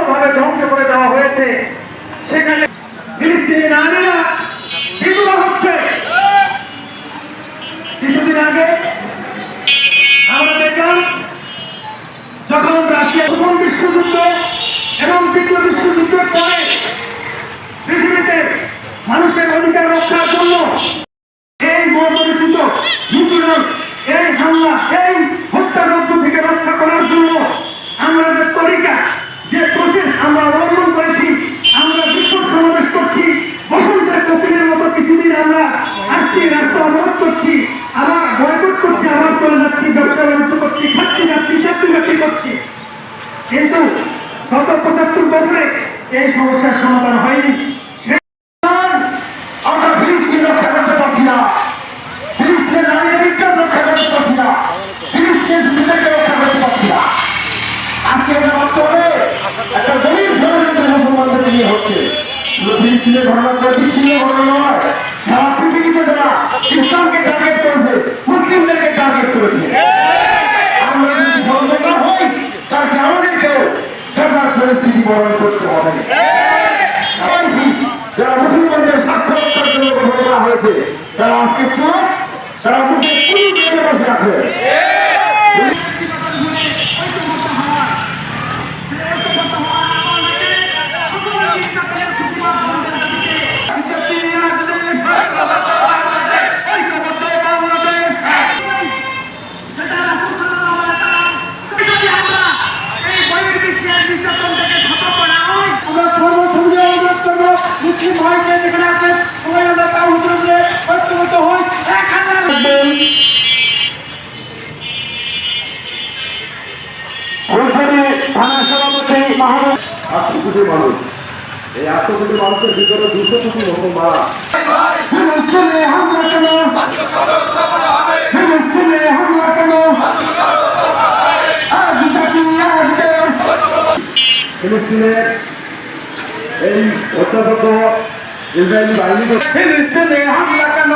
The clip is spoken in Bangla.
চূড়ান্তভাবে ধ্বংস করে দেওয়া হয়েছে। সেখানে ফিলিস্তিনি নারীরা বিধবা হচ্ছে। কিছুদিন আগে আমরা দেখলাম, যখন রাশিয়া প্রথম বিশ্বযুদ্ধ এবং দ্বিতীয় বিশ্বযুদ্ধের পরে পৃথিবীতে মানুষের অধিকার রক্ষার জন্য এই মর্মরচিত নিপীড়ন এই হামলা, এই হত্যাযজ্ঞ থেকে রক্ষা করার জন্য আমরা যে তরিকা, যে আমরা অবলম্বন করেছি, আমরা বিক্ষোভ সমাবেশ করছি, বসন্তের কপিলের মতো কিছুদিন আমরা আসছি, রাস্তা অবরোধ করছি, আবার বয়কট করছি, আবার চলে যাচ্ছি, ব্যবসা বাণিজ্য করছি, খাচ্ছি, যাচ্ছি, চাকরি বাকরি করছি। কিন্তু গত পঁচাত্তর বছরে এই সমস্যার সমাধান হয়নি। ফিলিস্তিনের ঘটনা করে বিচ্ছিন্ন ঘটনা নয়। সারা পৃথিবীতে যারা ইসলামকে টার্গেট করেছে, মুসলিমদেরকে টার্গেট করেছে। পরিস্থিতি বরণ করতে হবে। যারা মুসলমানদের জন্য করা হয়েছে, তারা আজকে চোখ তারা মুখে মুসলিম ভাইকে যেখানে আছেন সবাই আমরা তার উত্তরে ঐক্যবদ্ধ হই। এক হাজার থানা সভাপতি মাহমুদ আটশো কোটি মানুষ। এই আটশো কোটি মানুষের ভিতরে দুশো কোটি মুসলমান ফিলিস্তিনে ফিলিস্তিনের এই অত্যাচার ইসরায়েলি বাহিনী হামলা কেন?